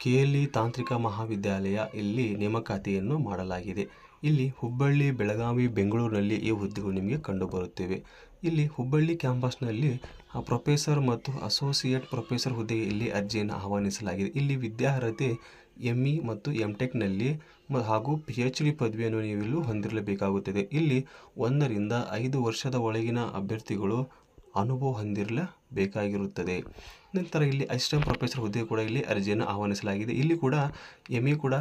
KLE ತಾಂತ್ರಿಕ ಮಹಾವಿದ್ಯಾಲಯ ಇಲ್ಲಿ ನೇಮಕಾತಿಯನ್ನು ಮಾಡಲಾಗಿದೆ. ಇಲ್ಲಿ ಹುಬ್ಬಳ್ಳಿ, ಬೆಳಗಾವಿ, ಬೆಂಗಳೂರಿನಲ್ಲಿ ಈ ಹುದ್ದೆಗಳು ನಿಮಗೆ ಕಂಡುಬರುತ್ತಿವೆ. ಇಲ್ಲಿ ಹುಬ್ಬಳ್ಳಿ ಕ್ಯಾಂಪಸ್ನಲ್ಲಿ ಪ್ರೊಫೆಸರ್ ಮತ್ತು ಅಸೋಸಿಯೇಟ್ ಪ್ರೊಫೆಸರ್ ಹುದ್ದೆಗೆ ಇಲ್ಲಿ ಅರ್ಜಿಯನ್ನು ಆಹ್ವಾನಿಸಲಾಗಿದೆ. ಇಲ್ಲಿ ವಿದ್ಯಾರ್ಹತೆ ಎಂ ಇ ಮತ್ತು ಎಂ ಟೆಕ್ನಲ್ಲಿ ಹಾಗೂ ಪಿ ಎಚ್ ಡಿ ಪದವಿಯನ್ನು ನೀವು ಹೊಂದಿರಲೇಬೇಕಾಗುತ್ತದೆ. ಇಲ್ಲಿ ಒಂದರಿಂದ ಐದು ವರ್ಷದ ಒಳಗಿನ ಅಭ್ಯರ್ಥಿಗಳು ಅನುಭವ ಹೊಂದಿರಲೇಬೇಕಾಗಿರುತ್ತದೆ. ನಂತರ ಇಲ್ಲಿ ಅಸಿಸ್ಟೆಂಟ್ ಪ್ರೊಫೆಸರ್ ಹುದ್ದೆ ಕೂಡ ಇಲ್ಲಿ ಅರ್ಜಿಯನ್ನು ಆಹ್ವಾನಿಸಲಾಗಿದೆ. ಇಲ್ಲಿ ಕೂಡ ಎಂ ಇ ಕೂಡ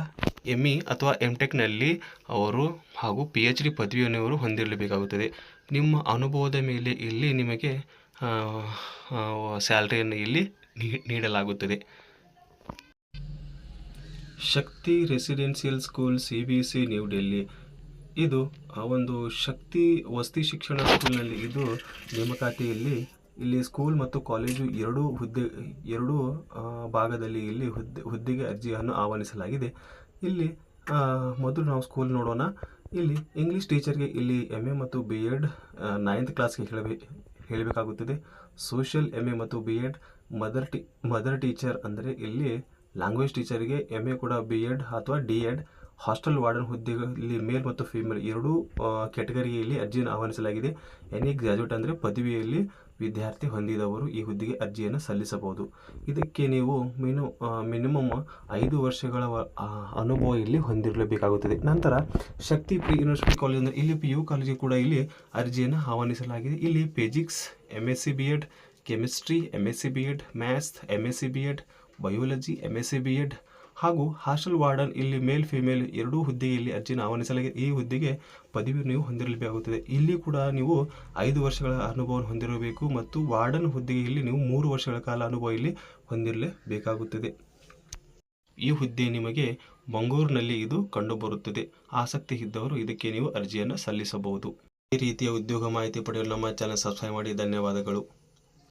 ಎಂ ಇ ಅಥವಾ ಎಂ ಟೆಕ್ನಲ್ಲಿ ಅವರು ಹಾಗೂ ಪಿ ಎಚ್ ಡಿ ಪದವಿಯನ್ನು ಇವರು ಹೊಂದಿರಲೇಬೇಕಾಗುತ್ತದೆ. ನಿಮ್ಮ ಅನುಭವದ ಮೇಲೆ ಇಲ್ಲಿ ನಿಮಗೆ ಸ್ಯಾಲ್ರಿಯನ್ನು ಇಲ್ಲಿ ನೀಡಲಾಗುತ್ತದೆ. Shakti residential school C B C New Delhi. ಇದು ಆ ಒಂದು ಶಕ್ತಿ, ವಸತಿ ಶಿಕ್ಷಣ ಸ್ಕೂಲ್ನಲ್ಲಿ ಇದು ನೇಮಕಾತಿಯಲ್ಲಿ ಇಲ್ಲಿ ಸ್ಕೂಲ್ ಮತ್ತು ಕಾಲೇಜು ಎರಡೂ ಹುದ್ದೆ, ಎರಡೂ ಭಾಗದಲ್ಲಿ ಇಲ್ಲಿ ಹುದ್ದೆ, ಹುದ್ದೆಗೆ ಅರ್ಜಿಯನ್ನು ಆಹ್ವಾನಿಸಲಾಗಿದೆ. ಇಲ್ಲಿ ಮೊದಲು ನಾವು ಸ್ಕೂಲ್ ನೋಡೋಣ. ಇಲ್ಲಿ ಇಂಗ್ಲೀಷ್ ಟೀಚರ್ಗೆ ಇಲ್ಲಿ ಎಂ ಎ ಮತ್ತು ಬಿ ಎಡ್ ನೈನ್ತ್ ಕ್ಲಾಸ್ಗೆ ಹೇಳಬೇ, ಹೇಳಬೇಕಾಗುತ್ತದೆ. ಸೋಷಿಯಲ್ ಎಂ ಎ ಮತ್ತು B Ed mother T mother teacher ಅಂದರೆ ಇಲ್ಲಿ ಲ್ಯಾಂಗ್ವೇಜ್ ಟೀಚರ್ಗೆ ಎಂ ಎ ಕೂಡ ಬಿ ಎಡ್ ಅಥವಾ ಡಿ ಎಡ್ ಹಾಸ್ಟೆಲ್ ವಾರ್ಡನ್ ಹುದ್ದೆಗಳಲ್ಲಿ ಮೇಲ್ ಮತ್ತು ಫೀಮೇಲ್ ಎರಡೂ ಕ್ಯಾಟಗರಿಯಲ್ಲಿ ಅರ್ಜಿಯನ್ನು ಆಹ್ವಾನಿಸಲಾಗಿದೆ. ಎನಿ ಗ್ರಾಜುಯೇಟ್ ಅಂದರೆ ಪದವಿಯಲ್ಲಿ ವಿದ್ಯಾರ್ಥಿ ಹೊಂದಿದವರು ಈ ಹುದ್ದೆಗೆ ಅರ್ಜಿಯನ್ನು ಸಲ್ಲಿಸಬಹುದು. ಇದಕ್ಕೆ ನೀವು ಮಿನು ಮಿನಿಮಮ್ ಐದು ವರ್ಷಗಳ ಅನುಭವ ಇಲ್ಲಿ ಹೊಂದಿರಲೇಬೇಕಾಗುತ್ತದೆ. ನಂತರ ಶಕ್ತಿ ಪಿ ಯೂನಿವರ್ಸಿಟಿ ಕಾಲೇಜ್ ಅಂದರೆ ಇಲ್ಲಿ ಪಿ ಯು ಕಾಲೇಜಿಗೆ ಕೂಡ ಇಲ್ಲಿ ಅರ್ಜಿಯನ್ನು ಆಹ್ವಾನಿಸಲಾಗಿದೆ. ಇಲ್ಲಿ physics M S C B Ed, chemistry M S C B Ed, maths M S C B Ed, biology M S C B Ed ಹಾಗೂ ಹಾಸ್ಟೆಲ್ ವಾರ್ಡನ್ ಇಲ್ಲಿ ಮೇಲ್ ಫಿಮೇಲ್ ಎರಡೂ ಹುದ್ದೆಯಲ್ಲಿ ಅರ್ಜಿಯನ್ನು ಆಹ್ವಾನಿಸಲಾಗಿದೆ. ಈ ಹುದ್ದೆಗೆ ಪದವಿ ನೀವು ಹೊಂದಿರಲೇಬೇಕಾಗುತ್ತದೆ ಇಲ್ಲಿ ಕೂಡ ನೀವು ಐದು ವರ್ಷಗಳ ಅನುಭವ ಹೊಂದಿರಬೇಕು ಮತ್ತು ವಾರ್ಡನ್ ಹುದ್ದೆಗೆ ಇಲ್ಲಿ ನೀವು ಮೂರು ವರ್ಷಗಳ ಕಾಲ ಅನುಭವ ಇಲ್ಲಿ ಹೊಂದಿರಲೇಬೇಕಾಗುತ್ತದೆ. ಈ ಹುದ್ದೆ ನಿಮಗೆ ಮಂಗಳೂರಿನಲ್ಲಿ ಇದು ಕಂಡುಬರುತ್ತದೆ. ಆಸಕ್ತಿ ಇದ್ದವರು ಇದಕ್ಕೆ ನೀವು ಅರ್ಜಿಯನ್ನು ಸಲ್ಲಿಸಬಹುದು. ಈ ರೀತಿಯ ಉದ್ಯೋಗ ಮಾಹಿತಿ ಪಡೆಯಲು ನಮ್ಮ ಚಾನಲ್ ಸಬ್ಸ್ಕ್ರೈಬ್ ಮಾಡಿ. ಧನ್ಯವಾದಗಳು.